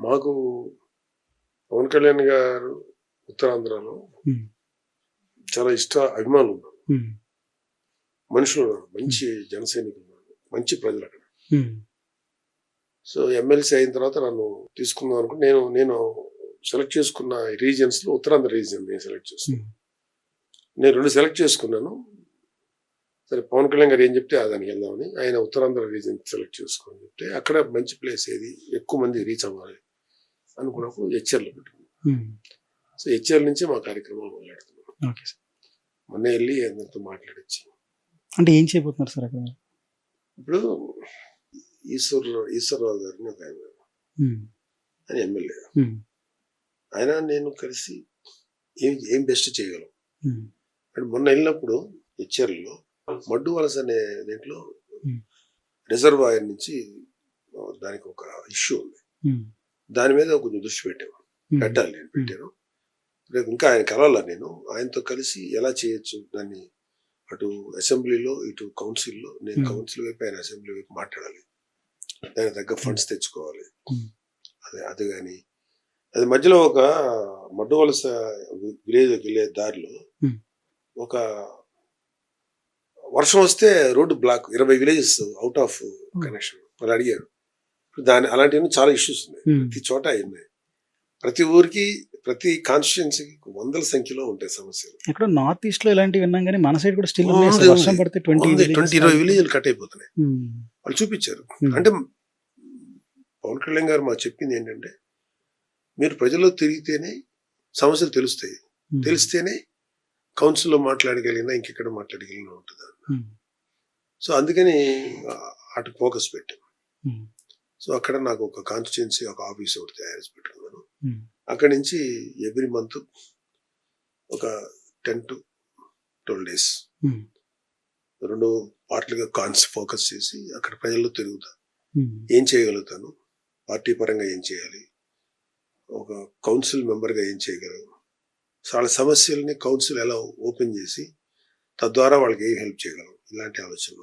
మాకు పవన్ కళ్యాణ్ గారు ఉత్తరాంధ్రలో చాలా ఇష్ట అభిమానులు ఉన్నారు. మనుషులు ఉన్నారు. మంచి జన సైనికులు ఉన్నారు. మంచి ప్రజలు అక్కడ. సో ఎమ్మెల్సీ అయిన తర్వాత నన్ను తీసుకుందాం అనుకుంటే నేను నేను సెలెక్ట్ చేసుకున్న రీజియన్స్లో ఉత్తరాంధ్ర రీజియన్ నేను సెలెక్ట్ చేసుకున్నాను నేను రెండు సెలెక్ట్ చేసుకున్నాను. సరే పవన్ కళ్యాణ్ గారు ఏం చెప్తే ఆ దానికి వెళ్దామని ఆయన ఉత్తరాంధ్ర రీజియన్ సెలెక్ట్ చేసుకోని చెప్తే అక్కడ మంచి ప్లేస్ ఏది? ఎక్కువ మంది రీచ్ అవ్వాలి. అనుకున్నప్పుడు హెచ్ఆర్లో పెట్టుకున్నాను ఉమ్. సో హెచ్ఆర్ నుంచి మా కార్యక్రమాలు మొదలెడుతున్నాం. మొన్న వెళ్ళి అందరితో మాట్లాడచ్చు. అంటే ఏం చేయబోతున్నారు సార్ అక్కడ? ఇప్పుడు ఈశ్వర్ ఈశ్వరరావు గారిని ఒక ఆయన ఆయన ఎమ్మెల్యే. ఆయన నేను కలిసి ఏం ఏం బెస్ట్ చేయగలం? అంటే మొన్న వెళ్ళినప్పుడు హెచ్ఆర్లో మడ్డు వలస అనే దీంట్లో. రిజర్వాయర్ నుంచి దానికి ఒక ఇష్యూ ఉంది. దాని మీద కొంచెం దృష్టి పెట్టాము ఉమ్, పెట్టాలి నేను పెట్టాను. రేపు ఇంకా ఆయన కలవాల నేను. ఆయనతో కలిసి ఎలా చేయొచ్చు దాన్ని అటు అసెంబ్లీలో ఇటు కౌన్సిల్లో నేను. కౌన్సిల్ వైపు ఆయన అసెంబ్లీ వైపు మాట్లాడాలి. దానికి తగ్గ ఫండ్స్ తెచ్చుకోవాలి. అదే అది కానీ అది మధ్యలో ఒక మడ్డు వలస విలేజ్ వెళ్ళే దారిలో. ఒక వర్షం వస్తే రోడ్డు బ్లాక్ ఇరవై విలేజెస్ అవుట్ ఆఫ్ కనెక్షన్ వాళ్ళు అడిగారు. దాని అలాంటివన్నీ చాలా ఇష్యూస్ ఉన్నాయి. ప్రతి చోట ఉన్నాయి ప్రతి ఊరికి ప్రతి కాన్స్టిట్యున్సీకి వందల సంఖ్యలో ఉంటాయి సమస్యలు. ఎక్కడో నార్త్ ఈస్ట్లో ఇలాంటివి విన్నాం కానీ మన సైడ్ కూడా స్టిల్. వర్షం పడితే ట్వంటీ ట్వంటీ ఇరవై విలేజ్లు కట్ అయిపోతున్నాయి. వాళ్ళు చూపించారు. అంటే పవన్ కళ్యాణ్ గారు మాకు చెప్పింది ఏంటంటే మీరు ప్రజల్లో తిరిగితేనే సమస్యలు తెలుస్తాయి. తెలిస్తేనే కౌన్సిల్లో మాట్లాడగలిగినా ఇంకెక్కడ మాట్లాడగలిగినా ఉంటుంది? సో అందుకని అటు ఫోకస్ పెట్టాం. సో అక్కడ నాకు ఒక కాన్స్టిట్యున్సీ ఒక ఆఫీస్ ఒకటి తయారు చేసి పెట్టుకున్నాను అక్కడి నుంచి ఎవ్రీ మంత్ ఒక టెన్ టు ట్వెల్వ్ డేస్ రెండు పార్ట్లుగా కాన్స్ ఫోకస్ చేసి అక్కడ ప్రజల్లో తిరుగుతా. ఏం చేయగలుగుతాను? పార్టీ పరంగా ఏం చేయాలి? ఒక కౌన్సిల్ మెంబర్గా ఏం చేయగలను? వాళ్ళ సమస్యల్ని కౌన్సిల్ ఎలా ఓపెన్ చేసి తద్వారా వాళ్ళకి ఏం హెల్ప్ చేయగలం ఇలాంటి ఆలోచనలు.